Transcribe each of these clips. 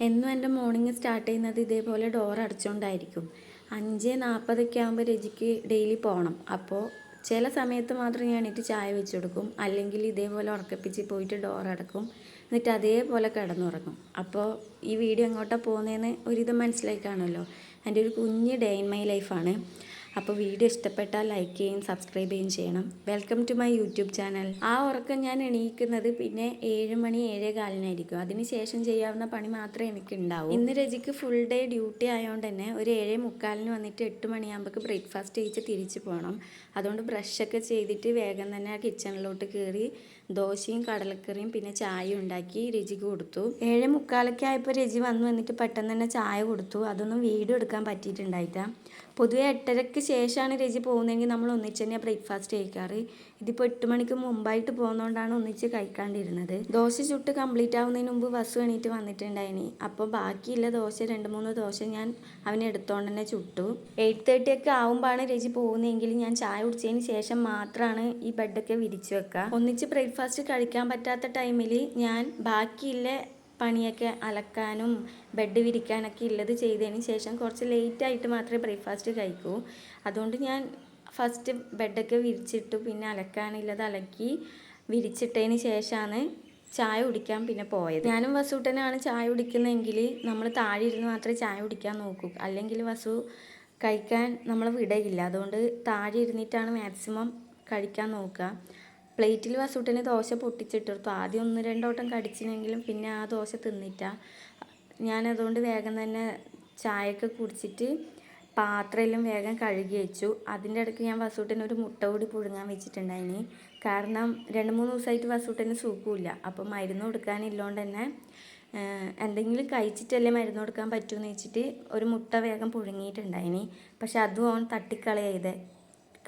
എന്നും എന്റെ morning start ചെയ്യുന്നത് ഇതേപോലെ ഡോർ അടച്ചുകൊണ്ടായിരിക്കും അഞ്ച് നാൽപ്പതൊക്കെ ആകുമ്പോൾ ഡെയിലി പോകണം അപ്പോൾ ചില സമയത്ത് മാത്രം ഞാൻ എണീറ്റ് ചായ വെച്ച് കൊടുക്കും. അല്ലെങ്കിൽ ഇതേപോലെ ഉറക്കപ്പിച്ച് പോയിട്ട് ഡോർ അടക്കും. എന്നിട്ട് അതേപോലെ കിടന്നുറങ്ങും. അപ്പോൾ ഈ വീഡിയോ എങ്ങോട്ടാണ് പോകുന്നതെന്ന് ഒരിത് മനസ്സിലായി കാണുമല്ലോ എന്റെ ഒരു കുഞ്ഞ് ഡേ ഇൻ മൈ ലൈഫാണ് അപ്പോൾ വീഡിയോ ഇഷ്ടപ്പെട്ടാൽ ലൈക്ക് ചെയ്യും സബ്സ്ക്രൈബ് ചെയ്യുകയും ചെയ്യണം. Welcome to my YouTube channel ആ ഉറക്കം ഞാൻ എണീക്കുന്നത് പിന്നെ ഏഴ് മണി ഏഴേ കാലിനായിരിക്കും. അതിനുശേഷം ചെയ്യാവുന്ന പണി മാത്രമേ എനിക്ക് ഉണ്ടാവും ഇന്ന് രജിക്ക് ഫുൾ ഡേ ഡ്യൂട്ടി ആയതുകൊണ്ട് തന്നെ ഒരു ഏഴേ മുക്കാലിന് വന്നിട്ട് എട്ട് മണിയാകുമ്പോൾ ബ്രേക്ക്ഫാസ്റ്റ് ചെയ്ത് തിരിച്ചു പോകണം അതുകൊണ്ട് ബ്രഷൊക്കെ ചെയ്തിട്ട് വേഗം തന്നെ ആ കിച്ചണിലോട്ട് കയറി ദോശയും കടലക്കറിയും പിന്നെ ചായ ഉണ്ടാക്കി രജിക്ക് കൊടുത്തു. ഏഴ് മുക്കാലൊക്കെ ആയപ്പോൾ രജി വന്നു എന്നിട്ട് പെട്ടെന്ന് തന്നെ ചായ കൊടുത്തു. അതൊന്നും വീട് എടുക്കാൻ പറ്റിയിട്ടുണ്ടായിട്ടാ പൊതുവെ എട്ടരയ്ക്ക് ശേഷമാണ് രജി പോകുന്നതെങ്കിൽ നമ്മൾ ഒന്നിച്ച് തന്നെയാണ് ബ്രേക്ക്ഫാസ്റ്റ് കഴിക്കാറ്. ഇതിപ്പോൾ എട്ട് മണിക്ക് മുമ്പായിട്ട് പോകുന്നതുകൊണ്ടാണ് ഒന്നിച്ച് കഴിക്കാണ്ടിരുന്നത്. ദോശ ചുട്ട് കംപ്ലീറ്റ് ആവുന്നതിന് മുമ്പ് ബസ് വേണിയിട്ട് വന്നിട്ടുണ്ടായിനി. അപ്പോൾ ബാക്കിയുള്ള ദോശ രണ്ട് മൂന്ന് ദോശ ഞാൻ അവനെ എടുത്തോണ്ട് തന്നെ ചുട്ടു. എയ്റ്റ് തേർട്ടി ഒക്കെ ആവുമ്പോഴാണ് രജി പോകുന്നതെങ്കിൽ ഞാൻ ചായ കുടിച്ചതിന് ശേഷം മാത്രമാണ് ഈ ബെഡൊക്കെ വിരിച്ചു വെക്കുക ഒന്നിച്ച് ബ്രേക്ക്ഫാസ്റ്റ് കഴിക്കാൻ പറ്റാത്ത ടൈമിൽ ഞാൻ ബാക്കിയില്ല പണിയൊക്കെ അലക്കാനും ബെഡ് വിരിക്കാനൊക്കെ ഉള്ളത് ചെയ്തതിന് ശേഷം കുറച്ച് ലേറ്റായിട്ട് മാത്രമേ ബ്രേക്ക്ഫാസ്റ്റ് കഴിക്കൂ. അതുകൊണ്ട് ഞാൻ ഫസ്റ്റ് ബെഡൊക്കെ വിരിച്ചിട്ടു പിന്നെ അലക്കാനുള്ളത് അലക്കി വിരിച്ചിട്ടതിന് ശേഷമാണ് ചായ കുടിക്കാൻ പിന്നെ പോയത്. ഞാനും വസൂട്ടനാണ് ചായ കുടിക്കുന്നതെങ്കിൽ നമ്മൾ താഴെ ഇരുന്ന് മാത്രമേ ചായ കുടിക്കാൻ നോക്കൂ. അല്ലെങ്കിൽ വസു കഴിക്കാൻ നമ്മൾ വിടയില്ല. അതുകൊണ്ട് താഴെ ഇരുന്നിട്ടാണ് മാക്സിമം കഴിക്കാൻ നോക്കുക. പ്ലേറ്റിൽ വസൂട്ടന് ദോശ പൊട്ടിച്ചിട്ടെടുത്തു ആദ്യം ഒന്ന് രണ്ടോട്ടം കടിച്ചിനെങ്കിലും പിന്നെ ആ ദോശ തിന്നിട്ട ഞാനതുകൊണ്ട് വേഗം തന്നെ ചായയൊക്കെ കുടിച്ചിട്ട് പാത്രമെല്ലാം വേഗം കഴുകി വെച്ചു. അതിന്റെ ഇടയ്ക്ക് ഞാൻ വസൂട്ടന് ഒരു മുട്ട കൂടി പുഴുങ്ങാൻ വെച്ചിട്ടുണ്ടായിന്. കാരണം രണ്ട് മൂന്ന് ദിവസമായിട്ട് വസൂട്ടന് സുഖമില്ല. അപ്പം മരുന്ന് കൊടുക്കാനില്ലോണ്ട് തന്നെ എന്തെങ്കിലും കഴിച്ചിട്ടല്ലേ മരുന്ന് കൊടുക്കാൻ പറ്റുമെന്ന് വെച്ചിട്ട് ഒരു മുട്ട വേഗം പുഴുങ്ങിയിട്ടുണ്ടായിന്. പക്ഷെ അതും അവൻ തട്ടിക്കളയത്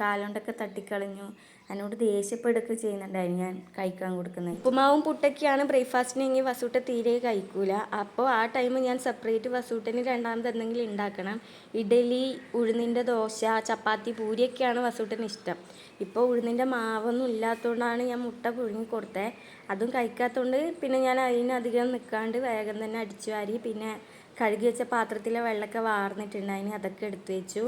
കാലുകൊണ്ടൊക്കെ തട്ടിക്കളഞ്ഞു. എന്നോട് ദേഷ്യപ്പെടുകയൊക്കെ ചെയ്യുന്നുണ്ടായിരുന്നു ഞാൻ കഴിക്കാൻ കൊടുക്കുന്നത്. ഉപ്പുമാവും പുട്ടൊക്കെയാണ് ബ്രേക്ക്ഫാസ്റ്റിനെങ്കിൽ വസൂട്ട തീരെ കഴിക്കൂല. അപ്പോൾ ആ ടൈം ഞാൻ സെപ്പറേറ്റ് വസൂട്ടന് രണ്ടാമത് എന്തെങ്കിലും ഉണ്ടാക്കണം ഇഡലി ഉഴുന്നിന്റെ ദോശ ചപ്പാത്തി പൂരിയൊക്കെയാണ് വസൂട്ടന് ഇഷ്ടം. ഇപ്പോൾ ഉഴുന്നിന്റെ മാവൊന്നും ഇല്ലാത്തതുകൊണ്ടാണ് ഞാൻ മുട്ട പുഴുങ്ങി കൊടുത്തത് അതും കഴിക്കാത്തതുകൊണ്ട് പിന്നെ ഞാൻ അതിനധികം നിൽക്കാണ്ട് വേഗം തന്നെ അടിച്ചു വാരി പിന്നെ കഴുകി വെച്ച പാത്രത്തിലെ വെള്ളമൊക്കെ വാർന്നിട്ടുണ്ടായിന് അതൊക്കെ എടുത്തു വെച്ചു.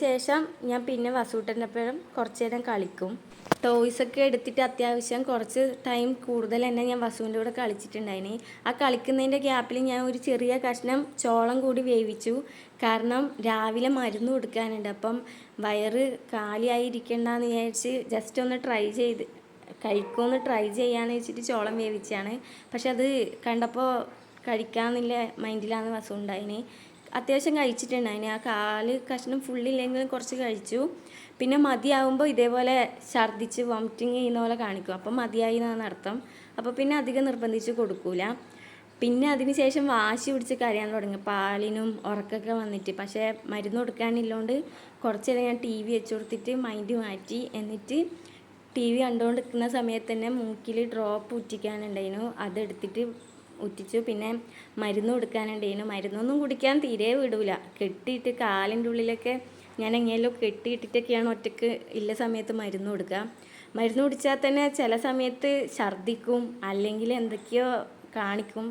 ശേഷം ഞാൻ പിന്നെ വസൂട്ടന്റെ ഒപ്പം കുറച്ച് നേരം കളിക്കും ടോയ്സൊക്കെ എടുത്തിട്ട് അത്യാവശ്യം കുറച്ച് ടൈം കൂടുതൽ തന്നെ ഞാൻ വസുവിന്റെ കൂടെ കളിച്ചിട്ടുണ്ടായിന്. ആ കളിക്കുന്നതിന്റെ ഗ്യാപ്പിൽ ഞാൻ ഒരു ചെറിയ കഷ്ണം ചോളം കൂടി വേവിച്ചു. കാരണം രാവിലെ മരുന്ന് കൊടുക്കാനുണ്ട്. അപ്പം വയറ് കാലിയായിരിക്കണ്ടെന്ന് വിചാരിച്ച് ജസ്റ്റ് ഒന്ന് ട്രൈ ചെയ്ത് കഴിക്കുമെന്ന് ട്രൈ ചെയ്യാന്ന് വെച്ചിട്ട് ചോളം വേവിച്ചാണ്. പക്ഷെ അത് കണ്ടപ്പോൾ കഴിക്കാമെന്നില്ല മൈൻഡിലാണ് വസു ഉണ്ടായിന് അത്യാവശ്യം കഴിച്ചിട്ടുണ്ട്. അതിന് ആ കാൽ കഷ്ണം ഫുള്ളില്ലെങ്കിലും കുറച്ച് കഴിച്ചു. പിന്നെ മതിയാവുമ്പോൾ ഇതേപോലെ ഛർദ്ദിച്ച് വോമിറ്റിങ് ചെയ്യുന്ന പോലെ കാണിക്കും. അപ്പം മതിയായി എന്നാണ് അർത്ഥം. അപ്പോൾ പിന്നെ അധികം നിർബന്ധിച്ച് കൊടുക്കൂല. പിന്നെ അതിന് ശേഷം വാശി പിടിച്ച് കരയാൻ തുടങ്ങി പാലിനും ഉറക്കൊക്കെ വന്നിട്ട്. പക്ഷേ മരുന്ന് കൊടുക്കാനില്ലോണ്ട് കുറച്ച് നേരം ഞാൻ ടി വി വെച്ച് കൊടുത്തിട്ട് മൈൻഡ് മാറ്റി. എന്നിട്ട് ടി വി കണ്ടുകൊണ്ടിരിക്കുന്ന സമയത്ത് തന്നെ മൂക്കിൽ ഡ്രോപ്പ് ഉറ്റിക്കാനുണ്ടായിരുന്നു അതെടുത്തിട്ട് ഉറ്റിച്ചു. പിന്നെ മരുന്ന് കൊടുക്കാനുണ്ടായിരുന്നു മരുന്നൊന്നും കുടിക്കാൻ തീരെ വിടൂല. കെട്ടിയിട്ട് കാലിന്റെ ഉള്ളിലൊക്കെ ഞാൻ എങ്ങനെയല്ലോ കെട്ടിയിട്ടിട്ടൊക്കെയാണ് ഒറ്റയ്ക്ക് ഇല്ല സമയത്ത് മരുന്ന് കൊടുക്കുക. മരുന്ന് കുടിച്ചാൽ തന്നെ ചില സമയത്ത് ഛർദിക്കും അല്ലെങ്കിൽ എന്തൊക്കെയോ കാണിക്കും.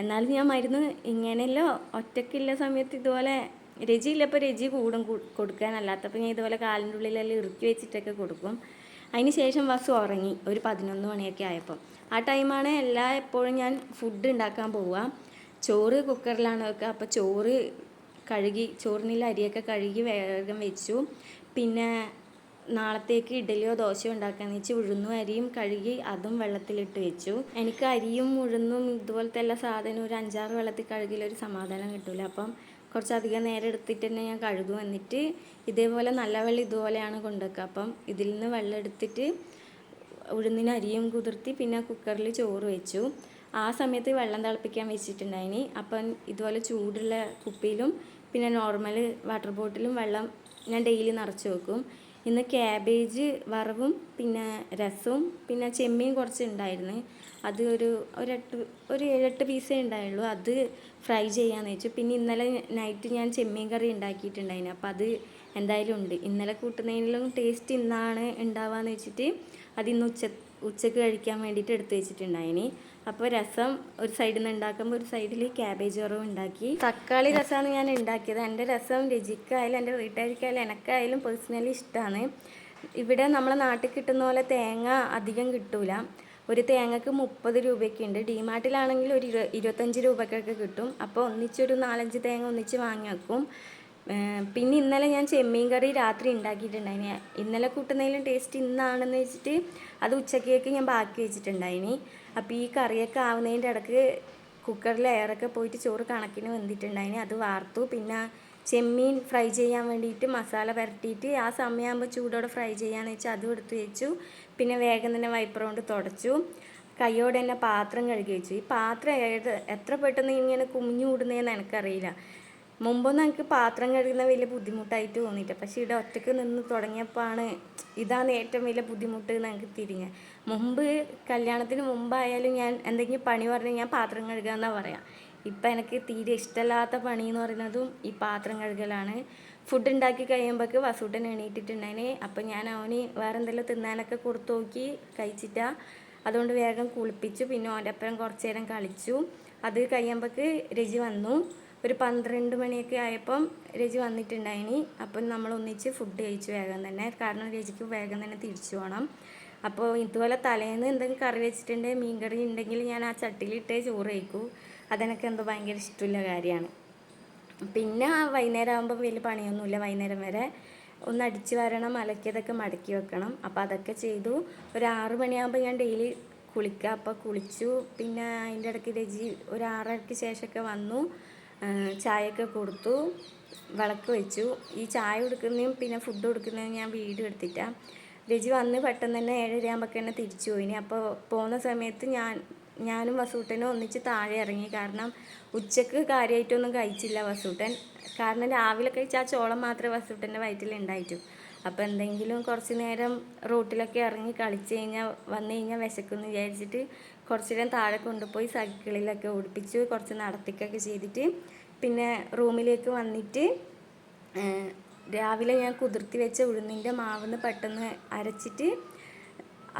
എന്നാലും ഞാൻ മരുന്ന് ഇങ്ങനെയല്ലോ ഒറ്റക്കില്ല സമയത്ത് ഇതുപോലെ രജിയില്ലപ്പോൾ രജി കൂടും കൊടുക്കാൻ അല്ലാത്തപ്പോൾ ഞാൻ ഇതുപോലെ കാലിന്റെ ഉള്ളിലെല്ലാം ഇറുക്കി വെച്ചിട്ടൊക്കെ കൊടുക്കും. അതിന് ശേഷം വസു ഉറങ്ങി. ഒരു പതിനൊന്ന് മണിയൊക്കെ ആയപ്പോൾ ആ ടൈമാണ് എല്ലാ എപ്പോഴും ഞാൻ ഫുഡ് ഉണ്ടാക്കാൻ പോവുക. ചോറ് കുക്കറിലാണ് വെക്കുക. അപ്പോൾ ചോറ് കഴുകി ചോറിനുള്ള അരിയൊക്കെ കഴുകി വേഗം വെച്ചു. പിന്നെ നാളത്തേക്ക് ഇഡലിയോ ദോശയോ ഉണ്ടാക്കാന്ന് വെച്ച് ഉഴുന്നും അരിയും കഴുകി അതും വെള്ളത്തിലിട്ട് വെച്ചു. എനിക്ക് അരിയും ഉഴുന്നും ഇതുപോലത്തെ എല്ലാ സാധനവും ഒരു അഞ്ചാറ് വെള്ളത്തിൽ കഴുകിയിലൊരു സമാധാനം കിട്ടില്ല അപ്പം കുറച്ചധികം നേരം എടുത്തിട്ട് തന്നെ ഞാൻ കഴുകു. വന്നിട്ട് ഇതേപോലെ നല്ല വെള്ളം ഇതുപോലെയാണ് കൊണ്ടുവെക്കുക. അപ്പം ഇതിൽ നിന്ന് വെള്ളം എടുത്തിട്ട് ഉഴുന്നിന് അരിയും കുതിർത്തി പിന്നെ കുക്കറിൽ ചോറ് വെച്ചു. ആ സമയത്ത് വെള്ളം തിളപ്പിക്കാൻ വെച്ചിട്ടുണ്ടായിനി. അപ്പം ഇതുപോലെ ചൂടുള്ള കുപ്പിയിലും പിന്നെ നോർമൽ വാട്ടർ ബോട്ടിലും വെള്ളം ഞാൻ ഡെയിലി നിറച്ച് വെക്കും. ഇന്ന് ക്യാബേജ് വറവും പിന്നെ രസവും പിന്നെ ചെമ്മീൻ കുറച്ച് ഉണ്ടായിരുന്നു. അത് ഒരു ഒരെട്ട് ഒരു ഏഴെട്ട് പീസേ ഉണ്ടായുള്ളൂ. അത് ഫ്രൈ ചെയ്യാന്ന് വെച്ചു. പിന്നെ ഇന്നലെ നൈറ്റ് ഞാൻ ചെമ്മീൻ കറി ഉണ്ടാക്കിയിട്ടുണ്ടായിരുന്നു അപ്പോൾ അത് എന്തായാലും ഉണ്ട്. ഇന്നലെ കൂട്ടുന്നതിലും ടേസ്റ്റ് ഇന്നാണ് ഉണ്ടാവാന്ന് വെച്ചിട്ട് അത് ഇന്ന് ഉച്ച ഉച്ചയ്ക്ക് കഴിക്കാൻ വേണ്ടിയിട്ട് എടുത്ത് വെച്ചിട്ടുണ്ടായിനി. അപ്പോൾ രസം ഒരു സൈഡിൽ നിന്ന് ഉണ്ടാക്കുമ്പോൾ ഒരു സൈഡിൽ ക്യാബേജ് വറവും ഉണ്ടാക്കി. തക്കാളി രസമാണ് ഞാൻ ഉണ്ടാക്കിയത്. എന്റെ രസം രുചിക്കായാലും എന്റെ വീട്ടുകാർക്കായാലും എനക്കായാലും പേഴ്സണലി ഇഷ്ടമാണ് ഇവിടെ നമ്മളെ നാട്ടിൽ കിട്ടുന്ന പോലെ തേങ്ങ അധികം കിട്ടൂല. ഒരു തേങ്ങക്ക് മുപ്പത് രൂപയൊക്കെ ഉണ്ട് ഡിമാർട്ടിലാണെങ്കിൽ ഒരു ഇരു ഇരുപത്തഞ്ച് രൂപയ്ക്കൊക്കെ കിട്ടും. അപ്പോൾ ഒന്നിച്ചൊരു നാലഞ്ച് തേങ്ങ ഒന്നിച്ച് വാങ്ങി വെക്കും. പിന്നെ ഇന്നലെ ഞാൻ ചെമ്മീൻ കറി രാത്രി ഉണ്ടാക്കിയിട്ടുണ്ടായിന്. ഇന്നലെ കൂട്ടുന്നതിലും ടേസ്റ്റ് ഇന്നാണെന്ന് വെച്ചിട്ട് അത് ഉച്ചക്കേക്ക് ഞാൻ ബാക്കി വെച്ചിട്ടുണ്ടായിന്. അപ്പോൾ ഈ കറിയൊക്കെ ആവുന്നതിന്റെ ഇടയ്ക്ക് കുക്കറിൽ എയറൊക്കെ പോയിട്ട് ചോറ് കണക്കിന് വെന്തിട്ടുണ്ടായിന്. അത് വാർത്തു. പിന്നെ ചെമ്മീൻ ഫ്രൈ ചെയ്യാൻ വേണ്ടിയിട്ട് മസാല പുരട്ടിയിട്ട് ആ സമയമാകുമ്പോൾ ചൂടോടെ ഫ്രൈ ചെയ്യാന്ന് വെച്ചാൽ അതും എടുത്ത് വെച്ചു. പിന്നെ വേഗം തന്നെ വൈപ്പർ കൊണ്ട് തുടച്ചു. കൈയോടെ തന്നെ പാത്രം കഴുകി വെച്ചു. ഈ പാത്രം ഏത് എത്ര പെട്ടെന്ന് ഇങ്ങനെ കുമിഞ്ഞു കൂടുന്നതെന്ന് എനിക്കറിയില്ല. മുമ്പൊന്നും എനിക്ക് പാത്രം കഴുകുന്ന വലിയ ബുദ്ധിമുട്ടായിട്ട് തോന്നിയിട്ട് പക്ഷേ ഇവിടെ ഒറ്റയ്ക്ക് നിന്ന് തുടങ്ങിയപ്പോഴാണ് ഇതാണ് ഏറ്റവും വലിയ ബുദ്ധിമുട്ട് എന്ന് എനിക്ക് തിരിഞ്ഞത് മുമ്പ് കല്യാണത്തിന് മുമ്പായാലും ഞാൻ എന്തെങ്കിലും പണി പറഞ്ഞാൽ ഞാൻ പാത്രം കഴുകുക എന്നാണ് പറയാം. ഇപ്പം എനിക്ക് തീരെ ഇഷ്ടമില്ലാത്ത പണി എന്ന് പറയുന്നതും ഈ പാത്രം കഴുകലാണ്. ഫുഡ് ഉണ്ടാക്കി കഴിയുമ്പോഴേക്ക് വസൂട്ടൻ എണീറ്റിട്ടുണ്ടായിന്. അപ്പം ഞാൻ അവന് വേറെ എന്തെങ്കിലും തിന്നാനൊക്കെ കൊടുത്തു നോക്കി കഴിച്ചിട്ടാ. അതുകൊണ്ട് വേഗം കുളിപ്പിച്ചു. പിന്നെ ഓന്റെ അപ്പുറം കുറച്ച് നേരം കളിച്ചു. അത് കഴിയുമ്പോഴേക്ക് രജി വന്നു. ഒരു പന്ത്രണ്ട് മണിയൊക്കെ ആയപ്പം രജി വന്നിട്ടുണ്ടായിനി. അപ്പം നമ്മൾ ഒന്നിച്ച് ഫുഡ് കഴിച്ചു വേഗം തന്നെ. കാരണം രജിക്ക് വേഗം തന്നെ തിരിച്ചു പോകണം അപ്പോൾ ഇതുപോലെ തലേന്ന് എന്തെങ്കിലും കറി വെച്ചിട്ടുണ്ടെങ്കിൽ മീൻ കറി ഉണ്ടെങ്കിൽ ഞാൻ ആ ചട്ടിയിലിട്ടേ ചോറ് കഴിക്കൂ. അതെനിക്ക് എന്തോ ഭയങ്കര ഇഷ്ടമുള്ള കാര്യമാണ് പിന്നെ വൈകുന്നേരം ആകുമ്പോൾ വലിയ പണിയൊന്നുമില്ല വൈകുന്നേരം വരെ ഒന്ന് അടിച്ചു വരണം അലക്കിയതൊക്കെ മടക്കി വെക്കണം. അപ്പോൾ അതൊക്കെ ചെയ്തു. ഒരു ആറ് മണിയാകുമ്പോൾ ഞാൻ ഡെയിലി കുളിക്കുക അപ്പോൾ കുളിച്ചു. പിന്നെ അതിന്റെ ഇടയ്ക്ക് രജി ഒരു ആറരയ്ക്ക് ശേഷമൊക്കെ വന്നു. ചായയൊക്കെ കൊടുത്തു. വിളക്ക് വെച്ചു. ഈ ചായ കൊടുക്കുന്നതും പിന്നെ ഫുഡ് കൊടുക്കുന്നതും ഞാൻ വീഡിയോ എടുത്തിട്ടാണ് രജി വന്ന് പെട്ടെന്ന് തന്നെ ഏഴര ആകുമ്പോഴൊക്കെ തന്നെ തിരിച്ചു പോയിനി. അപ്പോൾ പോകുന്ന സമയത്ത് ഞാൻ ഞാനും വസൂട്ടനും ഒന്നിച്ച് താഴെ ഇറങ്ങി. കാരണം ഉച്ചയ്ക്ക് കാര്യമായിട്ടൊന്നും കഴിച്ചില്ല വസൂട്ടൻ. കാരണം രാവിലെ കഴിച്ച ആ ചോളം മാത്രമേ വസൂട്ടന്റെ വയറ്റിൽ ഉണ്ടായിട്ടു. അപ്പോൾ എന്തെങ്കിലും കുറച്ച് നേരം റോട്ടിലൊക്കെ ഇറങ്ങി കളിച്ച് കഴിഞ്ഞാൽ വന്നു കഴിഞ്ഞാൽ വിശക്കുമെന്ന് വിചാരിച്ചിട്ട് കുറച്ച് നേരം താഴെ കൊണ്ടുപോയി സൈക്കിളിലൊക്കെ ഓടിപ്പിച്ച് കുറച്ച് നടത്തിക്കൊക്കെ ചെയ്തിട്ട് പിന്നെ റൂമിലേക്ക് വന്നിട്ട് രാവിലെ ഞാൻ കുതിർത്തി വെച്ച ഉഴുന്നിന്റെ മാവിന്ന് പെട്ടെന്ന് അരച്ചിട്ട്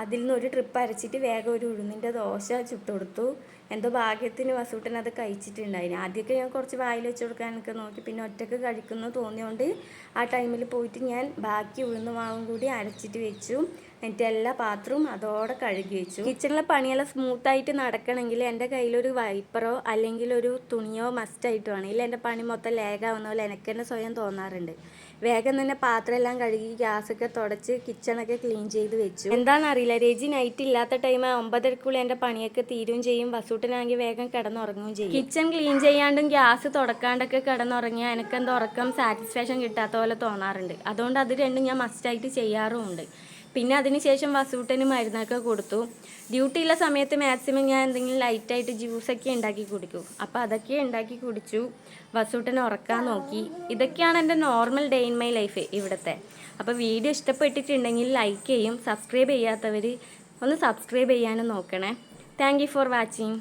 അതിൽ നിന്ന് ഒരു ട്രിപ്പ് അരച്ചിട്ട് വേഗം ഒരു ഉഴുന്നിന്റെ ദോശ ചുട്ട് കൊടുത്തു. എന്തോ ഭാഗ്യത്തിന് വസൂട്ടൻ അത് കഴിച്ചിട്ടുണ്ടായിന്. ആദ്യമൊക്കെ ഞാൻ കുറച്ച് വായിൽ വെച്ച് കൊടുക്കാനൊക്കെ നോക്കി. പിന്നെ ഒറ്റയ്ക്ക് കഴിക്കുന്നു തോന്നിയോണ്ട് ആ ടൈമിൽ പോയിട്ട് ഞാൻ ബാക്കി ഉഴുന്ന് മാവും കൂടി അരച്ചിട്ട് വെച്ചു. എന്നിട്ട് എല്ലാ പാത്രവും അതോടെ കഴുകി വെച്ചു. കിച്ചണിലെ പണിയെല്ലാം സ്മൂത്തായിട്ട് നടക്കണമെങ്കിൽ എന്റെ കയ്യിലൊരു വൈപ്പറോ അല്ലെങ്കിൽ ഒരു തുണിയോ മസ്റ്റായിട്ട് വേണം. ഇല്ല എന്റെ പണി മൊത്തം ലേഗാവുന്ന പോലെ എനിക്ക് തന്നെ സ്വയം തോന്നാറുണ്ട്. വേഗം തന്നെ പാത്രം എല്ലാം കഴുകി ഗ്യാസൊക്കെ തുടച്ച് കിച്ചണൊക്കെ ക്ലീൻ ചെയ്ത് വെച്ചു. എന്താണെന്നറിയില്ല. രേജി നൈറ്റ് ഇല്ലാത്ത ടൈം ഒമ്പതരക്കുള്ളിൽ എന്റെ പണിയൊക്കെ തീരും ചെയ്യും. വസൂട്ടനാണെങ്കിൽ വേഗം കിടന്നുറങ്ങുകയും ചെയ്യും. കിച്ചൺ ക്ലീൻ ചെയ്യാണ്ടും ഗ്യാസ് തുടക്കാണ്ടൊക്കെ കിടന്നുറങ്ങിയാൽ എനിക്ക് എന്തോ ഉറക്കം സാറ്റിസ്ഫാക്ഷൻ കിട്ടാത്ത പോലെ തോന്നാറുണ്ട്. അതുകൊണ്ട് അത് രണ്ടും ഞാൻ മസ്റ്റായിട്ട് ചെയ്യാറുമുണ്ട്. പിന്നെ അതിനുശേഷം വസൂട്ടന് മരുന്നൊക്കെ കൊടുത്തു. ഡ്യൂട്ടി ഡ്യൂട്ടിയുള്ള സമയത്ത് മാക്സിമം ഞാൻ എന്തെങ്കിലും ലൈറ്റായിട്ട് ജ്യൂസൊക്കെ ഉണ്ടാക്കി കുടിക്കും. അപ്പോൾ അതൊക്കെ ഉണ്ടാക്കി കുടിച്ചു. വസൂട്ടൻ ഉറക്കാൻ നോക്കി. ഇതൊക്കെയാണ് എന്റെ normal day in my life ഇവിടുത്തെ. അപ്പോൾ വീഡിയോ ഇഷ്ടപ്പെട്ടിട്ടുണ്ടെങ്കിൽ ലൈക്ക് ചെയ്യും. സബ്സ്ക്രൈബ് ചെയ്യാത്തവർ ഒന്ന് സബ്സ്ക്രൈബ് ചെയ്യാനും നോക്കണേ. Thank for watching